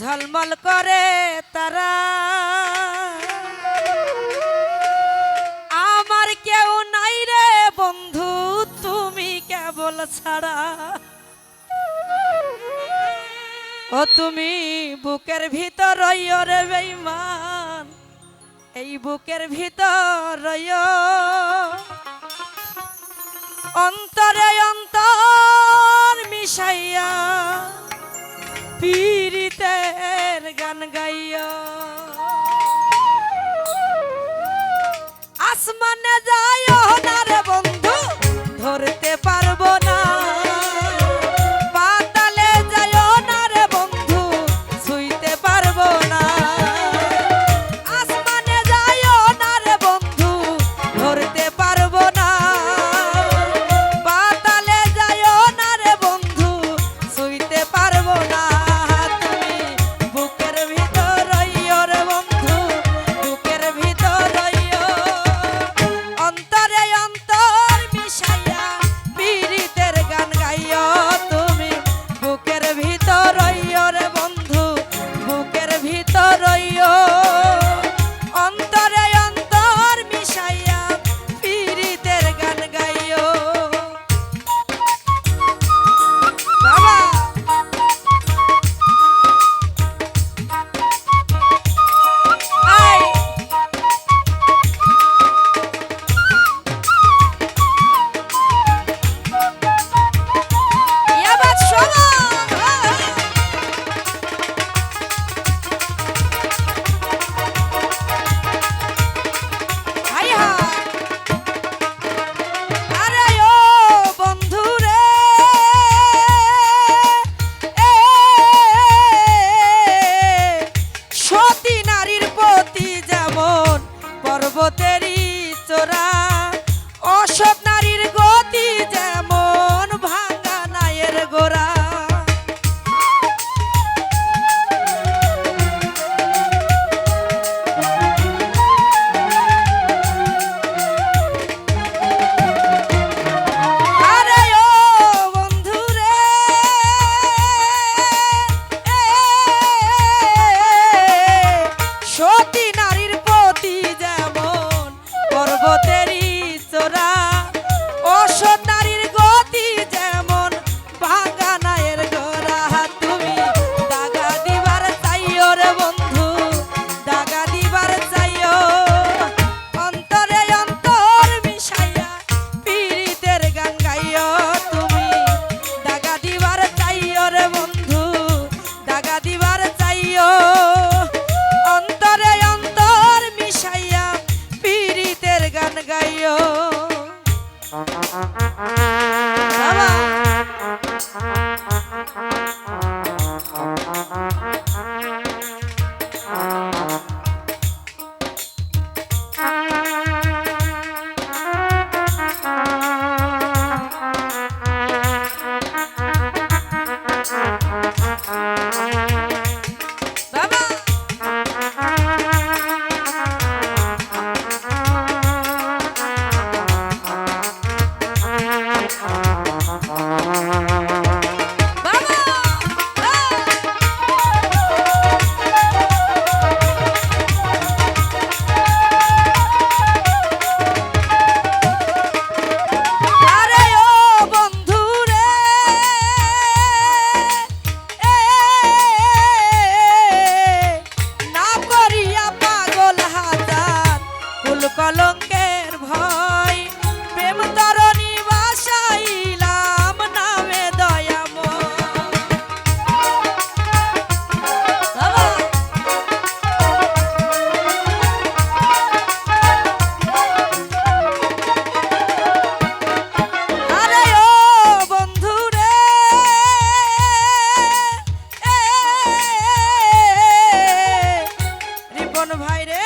ঝলমল করে তারা। আমার কেউ নাই রে বন্ধু, তুমি কেবল ছাড়া। ও তুমি বুকের ভিতর রে বেইমান এই বুকের ভিতর অন্তরে অন্তর মিশাইয়া পীড়িতের গান গাইয়া ভাই